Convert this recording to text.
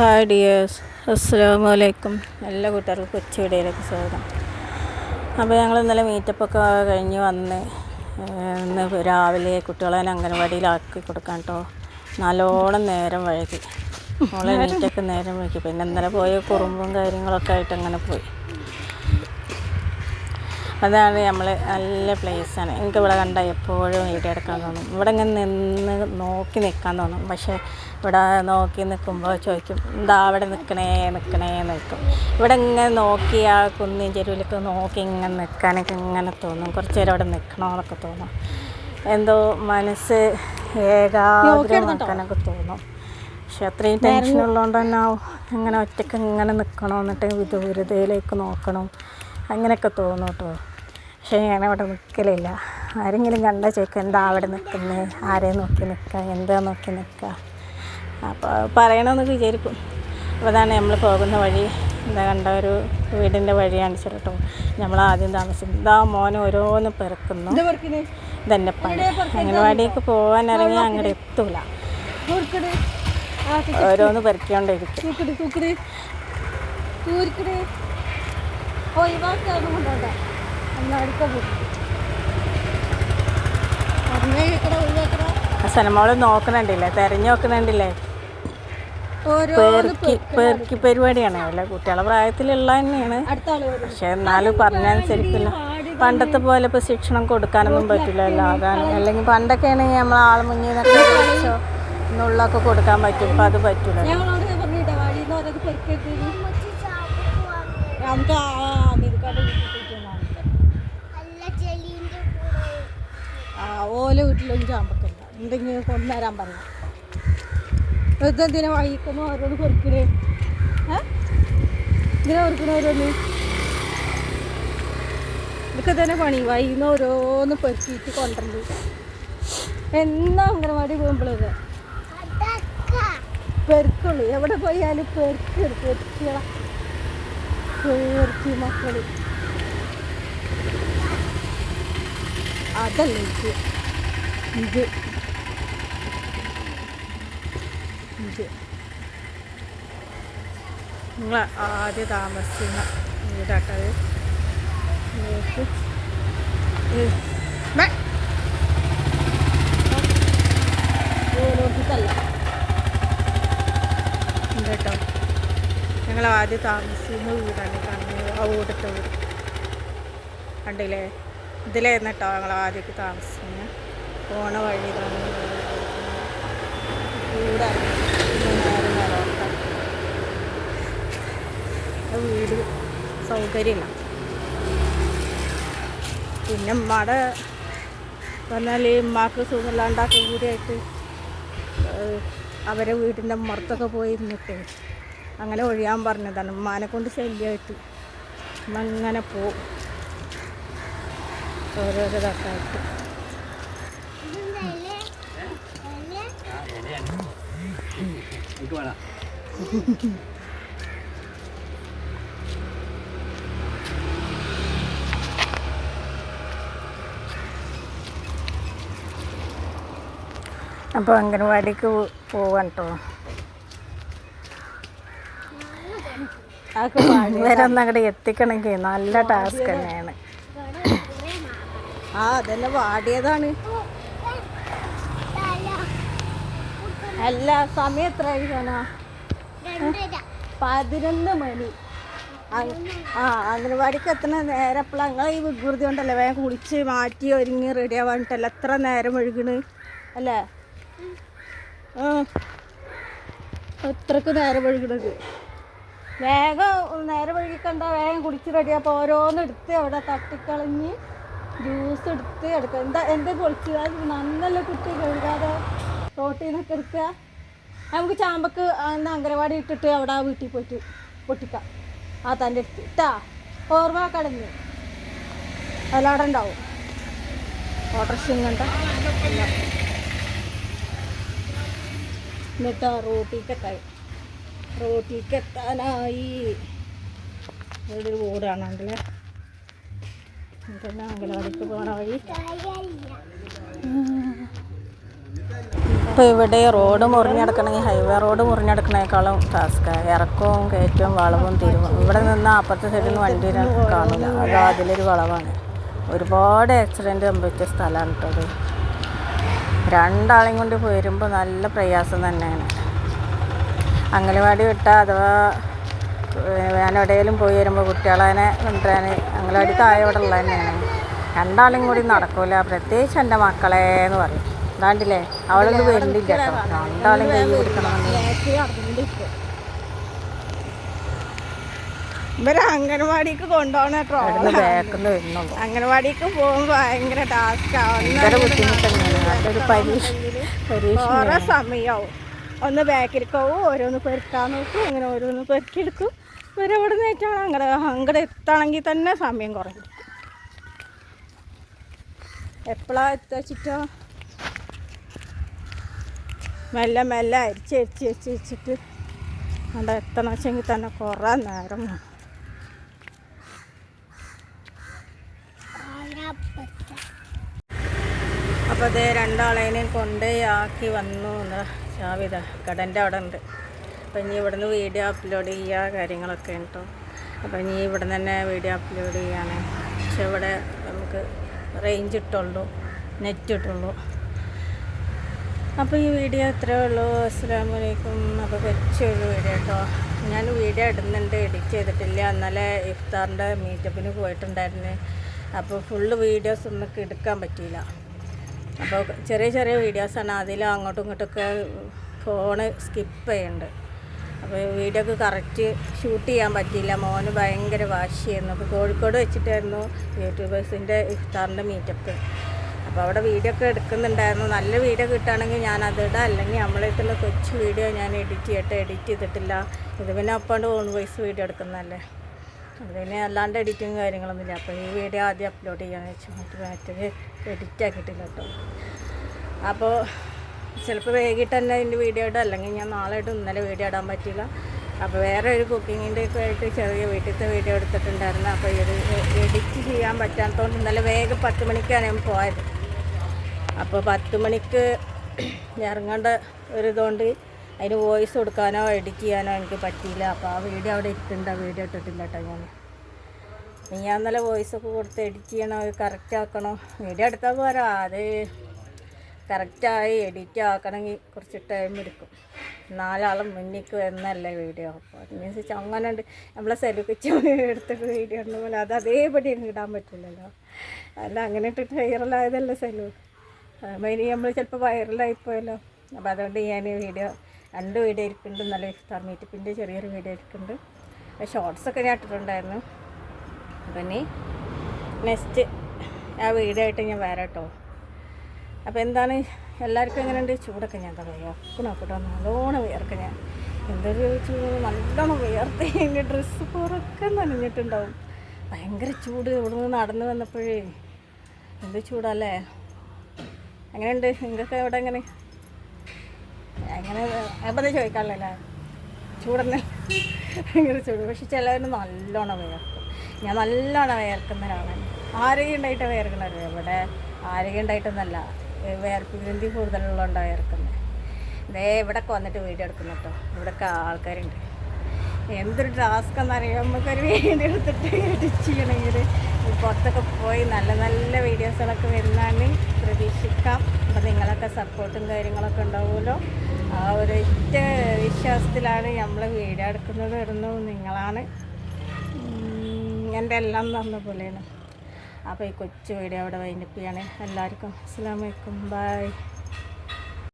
Hi dears അസ്സാം വലൈക്കും എല്ലാ കൂട്ടുകാർക്കും കൊച്ചു വീഡിയോയിലേക്ക് സ്വാഗതം. അപ്പോൾ ഞങ്ങൾ ഇന്നലെ മീറ്റപ്പൊക്കെ കഴിഞ്ഞ് വന്ന് ഇന്ന് രാവിലെ കുട്ടികളെ അംഗനവാടിയിലാക്കി കൊടുക്കാൻ കേട്ടോ. നല്ലോണം നേരം വഴുകി മോളെ മീറ്റൊക്കെ നേരം വഴുകി പിന്നെ ഇന്നലെ പോയ കുറുമ്പും കാര്യങ്ങളൊക്കെ ആയിട്ട് അങ്ങനെ പോയി. അതാണ് നമ്മൾ നല്ല പ്ലേസാണ് എനിക്ക് ഇവിടെ കണ്ടാൽ എപ്പോഴും വീഡിയോ എടുക്കാൻ തോന്നും. ഇവിടെ ഇങ്ങനെ നിന്ന് നോക്കി നിൽക്കാൻ തോന്നും. പക്ഷേ ഇവിടെ നോക്കി നിൽക്കുമ്പോൾ ചോദിക്കും എന്താ അവിടെ നിൽക്കണേ നിൽക്കണേ നിൽക്കും ഇവിടെ ഇങ്ങനെ നോക്കി ആ കുന്നിൻ ചെരുവിലൊക്കെ നോക്കി ഇങ്ങനെ നിൽക്കാനൊക്കെ ഇങ്ങനെ തോന്നും. കുറച്ച് നേരം അവിടെ നിൽക്കണമെന്നൊക്കെ തോന്നും. എന്തോ മനസ്സ് ഏകാഗ്രമാക്കാനൊക്കെ തോന്നും. പക്ഷെ അത്രയും ടെൻഷൻ ഉള്ളതുകൊണ്ട് തന്നെ ഇങ്ങനെ ഒറ്റയ്ക്ക് ഇങ്ങനെ നിൽക്കണം എന്നിട്ട് ദൂരതയിലേക്ക് നോക്കണം. അങ്ങനെയൊക്കെ തോന്നും കേട്ടോ പക്ഷേ ഞാൻ അവിടെ നിൽക്കലില്ല ആരെങ്കിലും കണ്ട ചോദിക്കും എന്താ അവിടെ നിൽക്കുന്നത് ആരെ നോക്കി നിൽക്കുക എന്താ നോക്കി നിൽക്കുക അപ്പോൾ പറയണമെന്നൊക്കെ വിചാരിക്കും. അപ്പോൾ അതാണ് നമ്മൾ പോകുന്ന വഴി. എന്താ കണ്ട ഒരു വീടിന്റെ വഴി കാണിച്ചു കേട്ടോ നമ്മൾ ആദ്യം താമസിക്കും. ഇതാ മോൻ ഓരോന്ന് പെറുക്കുന്നു. ഇതെന്നെ പണി അംഗനവാടിക്ക് പോകാൻ ഇറങ്ങി അങ്ങോട്ട് എത്തൂല. ഓരോന്ന് പെറുക്കിക്കൊണ്ടിരിക്കും ഒഴിവാക്കാനും കൊണ്ടോണ്ട സ്ഥലമോൾ നോക്കണുണ്ടില്ലേ? തെരഞ്ഞു നോക്കണുണ്ടില്ലേ? ഓരോ പെറുക്കി പെറുക്കി പരിപാടിയാണ്. അല്ല കുട്ടികളെ പ്രായത്തിലുള്ള തന്നെയാണ്. പക്ഷെ എന്നാലും പറഞ്ഞനുസരിക്കില്ല പണ്ടത്തെ പോലെ ഇപ്പോൾ ശിക്ഷണം കൊടുക്കാനൊന്നും പറ്റില്ലല്ലോ അതാണ് അല്ലെങ്കിൽ പണ്ടൊക്കെ ആണെങ്കിൽ നമ്മൾ ആൾ മുന്നിൽ നിന്നൊക്കെ വിളിച്ചോ കൊടുക്കാൻ പറ്റും. ഇപ്പം അത് പറ്റില്ല നമുക്ക് ആ നിൽക്കാണ്ട് ആ ഓല വീട്ടിലൊന്നും ചാമ്പക്കല്ല എന്തെങ്കിലും കൊണ്ടുവരാൻ പറയാം. ഇതെന്തിനാ വൈകുന്നു ഓരോന്ന് പെറുക്കണേ. ഇതിനാ പെറുക്കണ ഓരോന്ന്? ഇതൊക്കെ തന്നെ പണി. വൈകുന്ന ഓരോന്ന് പൊരുക്കിയിട്ട് കൊണ്ടുണ്ട് എന്നാ അംഗനവാടി പോകുമ്പോഴത് പെരുക്കുള്ളൂ എവിടെ പോയാലും പെരുക്ക് പെരുക്കിയ പെരുക്കി മക്കൾ. അതല്ല ഇത് ഇത്. ഇത്. നിങ്ങൾ ആദ്യം താമസിക്കുന്ന വീടാട്ടത് കേട്ടോ. ഞങ്ങൾ ആദ്യം താമസിക്കുന്ന വീടാണ്. കാണുന്നത് ആ വീടത്തെ വീട്. കണ്ടില്ലേ? ഇതിലായിരുന്നു കേട്ടോ ഞങ്ങൾ ആദ്യമൊക്കെ താമസിക്കുന്നത്. പോണ വഴി ഇതാണ്. വീട് സൗകര്യമില്ല. പിന്നെ ഉമ്മയുടെ പറഞ്ഞാൽ ഉമ്മാക്ക് സുഖമില്ലാണ്ടാക്കി കൂടിയായിട്ട് അവരെ വീടിന്റെ മുറത്തൊക്കെ പോയി ഇരുന്നിട്ട് അങ്ങനെ ഒഴിയാൻ പറഞ്ഞതാണ്. ഉമ്മാനെ കൊണ്ട് ശല്യമായിട്ട്. അങ്ങനെ പോവും. ഓരോരോ ഇതൊക്കെ ആയിട്ട് അപ്പോൾ അംഗനവാടിക്ക് പോവാൻ കേട്ടോ അതൊക്കെ പാടി ഇവരെ ഒന്ന് അങ്ങോട്ട് എത്തിക്കണമെങ്കിൽ നല്ല ടാസ്ക് തന്നെയാണ്. ആ അതെല്ലാം വാടിയതാണ്. അല്ല സമയം എത്രയായി സോന പതിനൊന്ന് മണി. ആ അംഗനവാടിക്ക് എത്തണ നേരം എപ്പോഴും ഞങ്ങൾ ഈ വികൃതി കൊണ്ടല്ലേ വേഗം കുളിച്ച് മാറ്റി ഒരുങ്ങി റെഡി ആവാണ്ടല്ല എത്ര നേരം ഒഴുകണ്? അല്ലേ? എത്രക്ക് നേരം ഒഴുകണത്? വേഗം നേരം ഒഴുകിക്കണ്ട വേഗം കുളിച്ച് റെഡിയാപ്പോൾ ഓരോന്നെടുത്ത് അവിടെ തട്ടിക്കളഞ്ഞ് ജ്യൂസ് എടുത്ത് എടുക്കുക എന്താ എന്താ പൊളിച്ച്? അത് നന്നല്ല കുട്ടി കഴുകാതെ റോട്ടിൽ നിന്നൊക്കെ എടുക്കുക നമുക്ക് ചാമ്പക്ക് അന്ന് അങ്കനവാടി ഇട്ടിട്ട് അവിടെ ആ വീട്ടിൽ പോയിട്ട് പൊട്ടിക്കാം. ആ തന്റെ അടുത്ത്. ഇട്ടാ ഓർമ്മ കടഞ്ഞ്. അതിലവിടെ ഉണ്ടാവും. ഓട്ടർഷിങ് കണ്ട. എന്നിട്ട് ആ റോട്ടിക്കെത്തായി റോട്ടിക്ക് എത്താനായി. ഇവിടെ ബോർഡാണല്ലേ ഇതെല്ലാം ഇപ്പോൾ ഇവിടെ റോഡ് മുറിഞ്ഞെടുക്കണമെങ്കിൽ ഹൈവേ റോഡ് മുറിഞ്ഞെടുക്കണേക്കാളും ടാസ്ക് ഇറക്കവും കയറ്റവും വളവും തിരിവും. ഇവിടെ നിന്ന് അപ്പുറത്തെ സൈഡിൽ നിന്ന് വണ്ടി കാണില്ല അത് അതിലൊരു വളവാണ്. ഒരുപാട് ആക്സിഡന്റ് സംഭവിച്ച സ്ഥലമാണ് കേട്ടോ അത് രണ്ടാളെയും കൊണ്ട് പോരുമ്പോൾ നല്ല പ്രയാസം തന്നെയാണ്. അംഗനവാടി വിട്ടാൽ അഥവാ ഞാൻ എവിടെയെങ്കിലും പോയി വരുമ്പോൾ കുട്ടികളെ കൊണ്ടുവരാൻ ഞങ്ങളടി താഴെ ഇവിടെ ഉള്ളത് തന്നെയാണ്. രണ്ടാളും കൂടി നടക്കൂല. പ്രത്യേകിച്ച് എന്റെ മക്കളെ എന്ന് പറയും. അതാണ്ടില്ലേ? അവളൊന്നും വരുന്നില്ല കേട്ടോ. രണ്ടാളും കൈ കൊടുക്കണം. ഇവരെ അംഗൻവാടിക്ക് കൊണ്ടുപോകണ വരുന്നുള്ളൂ. അംഗനവാടിക്ക് പോകുമ്പോൾ ഭയങ്കര ടാസ്ക് ആവും ഓരോ സമയമാവും ഒന്ന് ബാക്കിലേക്കാവും ഓരോന്ന് പെരുക്കാൻ നോക്കും അങ്ങനെ ഓരോന്ന് പെരുക്കിയെടുക്കും ഇവരെ ഇവിടെ ഏറ്റവും അങ്ങടെ അങ്ങടെ എത്തണമെങ്കിൽ തന്നെ സമയം കുറഞ്ഞു എപ്പോഴാ എത്തിച്ചിട്ടോ? മെല്ലെ മെല്ലെ അരിച്ച് അരിച്ച് അരിച്ച് വെച്ചിട്ട് അവിടെ എത്തണം വെച്ചെങ്കിൽ തന്നെ കുറേ നേരം. അപ്പോൾ അതേ രണ്ടാളേനെയും കൊണ്ടേ ആക്കി വന്നു ഷാവിത കടന്റെ അവിടെ ഉണ്ട്. അപ്പം ഇനി ഇവിടുന്ന് വീഡിയോ അപ്ലോഡ് ചെയ്യുക കാര്യങ്ങളൊക്കെ കേട്ടോ അപ്പോൾ ഇനി ഇവിടെ തന്നെ വീഡിയോ അപ്ലോഡ് ചെയ്യാണ് പക്ഷെ ഇവിടെ നമുക്ക് റേഞ്ച് ഇട്ടുള്ളൂ നെറ്റ് ഇട്ടുള്ളൂ. അപ്പോൾ ഈ വീഡിയോ ഇത്രയേ ഉള്ളൂ. അസ്സാം വലൈക്കും അപ്പോൾ വെച്ചൊരു വീഡിയോ കേട്ടോ. ഞാൻ വീഡിയോ ഇടുന്നുണ്ട് എഡിറ്റ് ചെയ്തിട്ടില്ല. ഇന്നലെ ഇഫ്താറിന്റെ മീറ്റപ്പിന് പോയിട്ടുണ്ടായിരുന്നു. അപ്പോൾ ഫുള്ള് വീഡിയോസ് ഒന്നും എടുക്കാൻ പറ്റിയില്ല. അപ്പോൾ ചെറിയ ചെറിയ വീഡിയോസാണ് അതിൽ അങ്ങോട്ടും ഇങ്ങോട്ടൊക്കെ ഫോണ് സ്കിപ്പ് ചെയ്യുന്നുണ്ട് അപ്പോൾ വീഡിയോ ഒക്കെ കറക്റ്റ് ഷൂട്ട് ചെയ്യാൻ പറ്റിയില്ല. മോന് ഭയങ്കര വാശിയായിരുന്നു. അപ്പോൾ കോഴിക്കോട് വെച്ചിട്ടായിരുന്നു യൂട്യൂബേഴ്സിന്റെ ഇഫ്താറിന്റെ മീറ്റപ്പ് അപ്പോൾ അവിടെ വീഡിയോ ഒക്കെ എടുക്കുന്നുണ്ടായിരുന്നു. നല്ല വീഡിയോ കിട്ടുകയാണെങ്കിൽ ഞാൻ അതിടാം അല്ലെങ്കിൽ നമ്മളെടുത്തുള്ള കൊച്ചു വീഡിയോ ഞാൻ എഡിറ്റ് ചെയ്യട്ടെ എഡിറ്റ് ചെയ്തിട്ടില്ല. ഇത് പിന്നെ അപ്പാണ്ട് ഓൺ വോയിസ് വീഡിയോ എടുക്കുന്നതല്ലേ? പിന്നെ അല്ലാണ്ട് എഡിറ്റിങ് കാര്യങ്ങളൊന്നുമില്ല അപ്പോൾ ഈ വീഡിയോ ആദ്യം അപ്ലോഡ് ചെയ്യാന്ന് വെച്ചു മറ്റു മറ്റത് എഡിറ്റ് ആക്കിയിട്ടില്ല കേട്ടോ അപ്പോൾ ചിലപ്പോൾ വൈകിട്ട് തന്നെ അതിന്റെ വീഡിയോ ഇടും അല്ലെങ്കിൽ ഞാൻ നാളെ ഇടും. ഇന്നലെ വീഡിയോ ഇടാൻ പറ്റില്ല അപ്പോൾ വേറെ ഒരു കുക്കിങ്ങിന്റെ ഒക്കെ ആയിട്ട് ചെറിയ വീട്ടിലത്തെ വീഡിയോ എടുത്തിട്ടുണ്ടായിരുന്നു. അപ്പോൾ ഇത് എഡിറ്റ് ചെയ്യാൻ പറ്റാത്തതുകൊണ്ട് ഇന്നലെ വേഗം പത്ത് മണിക്കാണ് ഞാൻ പോയത്. അപ്പോൾ പത്ത് മണിക്ക് ഇറങ്ങേണ്ട ഒരു ഇതുകൊണ്ട് അതിന് വോയിസ് കൊടുക്കാനോ എഡിറ്റ് ചെയ്യാനോ എനിക്ക് പറ്റിയില്ല. അപ്പോൾ ആ വീഡിയോ അവിടെ ഇട്ടിട്ടുണ്ട് വീഡിയോ ഇട്ടിട്ടില്ല കേട്ടോ ഞാൻ ഞാൻ അന്നലെ വോയിസ് ഒക്കെ കൊടുത്ത് എഡിറ്റ് ചെയ്യണോ? കറക്റ്റ് ആക്കണോ? വീഡിയോ എടുത്താൽ പോരാ. അത് കറക്റ്റായി എഡിറ്റ് ആക്കണമെങ്കിൽ കുറച്ച് ടൈം എടുക്കും. നാലാളും മുന്നിക്ക് വരുന്നല്ലേ വീഡിയോ. അപ്പോൾ അതിനനുസരിച്ച് അങ്ങനെ ഉണ്ട്. നമ്മളെ സെലിപ്പിച്ച് എടുത്ത വീഡിയോ ഉണ്ട് പോലെ അത് അതേപടി ഇടാൻ പറ്റില്ലല്ലോ. അല്ല അങ്ങനെ ഇട്ടിട്ട് വൈറലായതല്ലേ സെലു. അതിന് നമ്മൾ ചിലപ്പോൾ വൈറലായിപ്പോയല്ലോ അപ്പോൾ അതുകൊണ്ട് ഞാൻ വീഡിയോ രണ്ട് വീഡിയോ ഇരിക്കുന്നുണ്ട് നല്ല ഇഫ്താർ മീറ്റപ്പിന്റെ ചെറിയൊരു വീഡിയോ ഇരിക്കുന്നുണ്ട് ഷോർട്സൊക്കെ ഞാൻ ഇട്ടിട്ടുണ്ടായിരുന്നു. അപ്പം ഇനി നെക്സ്റ്റ് ആ വീഡിയോ ആയിട്ട് ഞാൻ വരാം കേട്ടോ. അപ്പോൾ എന്താണ്? എല്ലാവർക്കും എങ്ങനെയുണ്ട്? ചൂടൊക്കെ ഞാൻ തുടങ്ങി ഒക്കെ കേട്ടോ നല്ലോണം വിയർക്ക ഞാൻ. എന്തൊരു ചൂട്. നല്ലോണം വിയർത്ത് എന്റെ ഡ്രസ്സ് പുറക്കെ നനഞ്ഞിട്ടുണ്ടാവും. ഭയങ്കര ചൂട് ഇവിടെ നിന്ന് നടന്നു വന്നപ്പോഴേ. എന്ത് ചൂടല്ലേ? എങ്ങനെയുണ്ട്? നിങ്ങൾക്ക് എവിടെ എങ്ങനെ? എങ്ങനെ അപ്പം ചോദിക്കാറില്ലല്ലേ ചൂടെന്ന്. ഭയങ്കര ചൂട്. പക്ഷെ ചിലവർ നല്ലോണം വിയർക്കും. ഞാൻ നല്ലോണം വിയർക്കുന്ന ഒരാളാണ് ആരോഗ്യം ഉണ്ടായിട്ട് വിയർക്കണത് ഇവിടെ ആരോഗ്യം ഉണ്ടായിട്ടൊന്നല്ല. വിയർപ്പ് ഗ്രന്ഥി കൂടുതലുള്ളതുകൊണ്ടാണ് വിയർക്കുന്നത് ഇതേ ഇവിടെയൊക്കെ വന്നിട്ട് വീഡിയോ എടുക്കുന്നു കേട്ടോ. ഇവിടെയൊക്കെ ആൾക്കാരുണ്ട്. എന്തൊരു ടാസ്ക് എന്നറിയാം നമുക്കൊരു വീഡിയോ എടുത്തിട്ട് എഡിറ്റ് ചെയ്യണമെങ്കിൽ പുറത്തൊക്കെ പോയി നല്ല നല്ല വീഡിയോസുകളൊക്കെ വരുന്നതാണ്. പ്രതീക്ഷിക്കാം. അപ്പം നിങ്ങളൊക്കെ സപ്പോർട്ടും കാര്യങ്ങളൊക്കെ ഉണ്ടാവുമല്ലോ. ആ ഒരൊറ്റ വിശ്വാസത്തിലാണ് നമ്മൾ വീഡിയോ എടുക്കുന്നത് വരുന്നു നിങ്ങളാണ്. എന്റെ എല്ലാം തന്ന പോലെയാണ്. അപ്പോൾ ഈ കൊച്ചു വീഡിയോ അവിടെ വൈൻഡപ്പ് എല്ലാവർക്കും അസ്സാം വലൈക്കും ബൈ